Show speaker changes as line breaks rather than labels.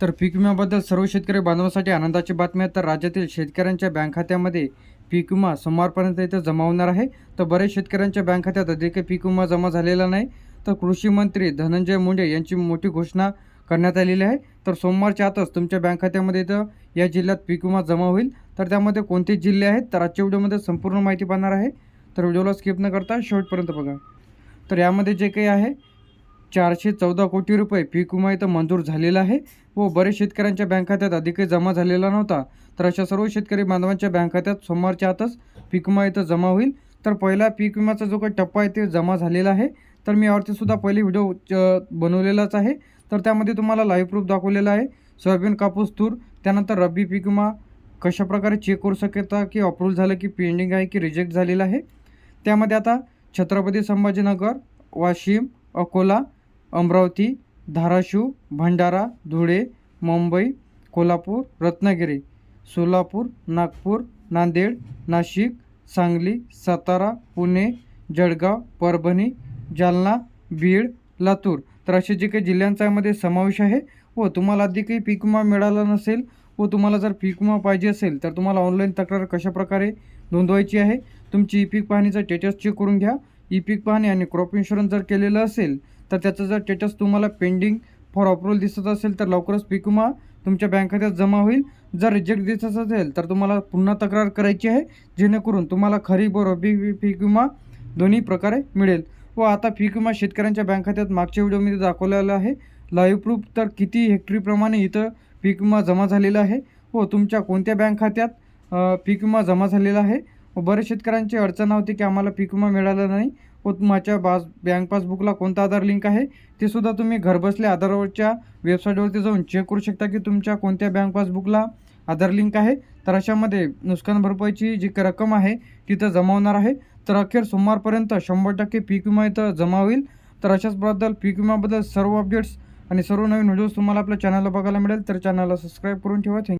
तर पीक विम्याबद्दल सर्व शेतकरी बांधवांसाठी आनंदाची बातमी आहे. तर राज्यातील शेतकऱ्यांच्या बँक खात्यामध्ये पीक विमा सोमवारपर्यंत इथं जमा होणार आहे. तर बरेच शेतकऱ्यांच्या बँक खात्यात अधिक पीक विमा जमा झालेला नाही. तर कृषी मंत्री धनंजय मुंडे यांची मोठी घोषणा करण्यात आलेली आहे. तर सोमवारच्या आतच तुमच्या बँक खात्यामध्ये इथं या जिल्ह्यात पीक विमा जमा होईल. तर त्यामध्ये कोणते जिल्हे आहेत? तर आजच्या व्हिडिओमध्ये संपूर्ण माहिती पाहणार आहे. तर व्हिडिओला स्किप न करता शेवटपर्यंत बघा. तर यामध्ये जे काही आहे चारशे चौदा कोटी रुपये पीक विमा इथं मंजूर झालेला आहे व बरेच शेतकऱ्यांच्या बँक खात्यात अधिकही जमा झालेला नव्हता. तर अशा सर्व शेतकरी बांधवांच्या बँक खात्यात सोमवारच्या आतच पीक विमा इथं जमा होईल. तर पहिला पीक विमाचा जो काही टप्पा आहे ते जमा झालेला आहे. तर मी यावरतीसुद्धा पहिले व्हिडिओ च- बनवलेलाच आहे. तर त्यामध्ये तुम्हाला लाईव्ह प्रूफ दाखवलेला आहे. सोयाबीन कापूस तूर त्यानंतर रब्बी पीक विमा कशाप्रकारे चेक करू शकता की अप्रूव्ह झालं की पेंडिंग आहे की रिजेक्ट झालेलं आहे. त्यामध्ये आता छत्रपती संभाजीनगर वाशिम अकोला अमरावती धाराशिव भंडारा धुळे मुंबई कोल्हापूर रत्नागिरी सोलापूर नागपूर नांदेड नाशिक सांगली सातारा पुणे जळगाव परभणी जालना बीड लातूर. तर असे जे काही जिल्ह्यांचा यामध्ये समावेश आहे व तुम्हाला आधी काही पीक विमा मिळाला नसेल व तुम्हाला जर पीक विमा पाहिजे असेल तर तुम्हाला ऑनलाईन तक्रार कशाप्रकारे नोंदवायची आहे? तुमची ई पीक पाहणीचा स्टेटस चेक करून घ्या. ई पीक पाहणी आणि क्रॉप इन्शुरन्स जर केलेलं असेल तर त्याचं जर स्टेटस तुम्हाला पेंडिंग फॉर अप्रुव्हल दिसत असेल तर लवकरच पीक विमा तुमच्या बँक खात्यात जमा होईल. जर रिजेक्ट दिसत असेल तर तुम्हाला पुन्हा तक्रार करायची आहे जेणेकरून तुम्हाला खरीप व रब्बी पीक विमा दोन्ही प्रकारे मिळेल. व आता पीक विमा शेतकऱ्यांच्या बँक खात्यात मागच्या व्हिडिओमध्ये दाखवलेलं आहे. लाईव्ह प्रूफ तर किती हेक्टरीप्रमाणे इथं पीक विमा जमा झालेला आहे. व तुमच्या कोणत्या बँक खात्यात पीक विमा जमा झालेला आहे? व बरेच शेतकऱ्यांची अडचण होती की आम्हाला पीक विमा मिळाला नाही. व माझ्या बास बँक पासबुकला कोणता आधार लिंक आहे? ते सुद्धा तुम्ही घरबसल्या आधारवरच्या वेबसाईटवरती जाऊन चेक करू शकता की तुमच्या कोणत्या बँक पासबुकला आधार लिंक आहे. तर अशामध्ये नुकसान भरपाईची जी रक्कम आहे तिथं जमा होणार आहे. तर अखेर सोमवारपर्यंत शंभर टक्के पीक विमा इथं जमा होईल. तर अशाच बद्दल पीक विमाबद्दल सर्व अपडेट्स आणि सर्व नवीन व्हिडिओज तुम्हाला आपल्या चॅनलला बघायला मिळेल. तर चॅनलला सबस्क्राईब करून ठेवा. थँक्यू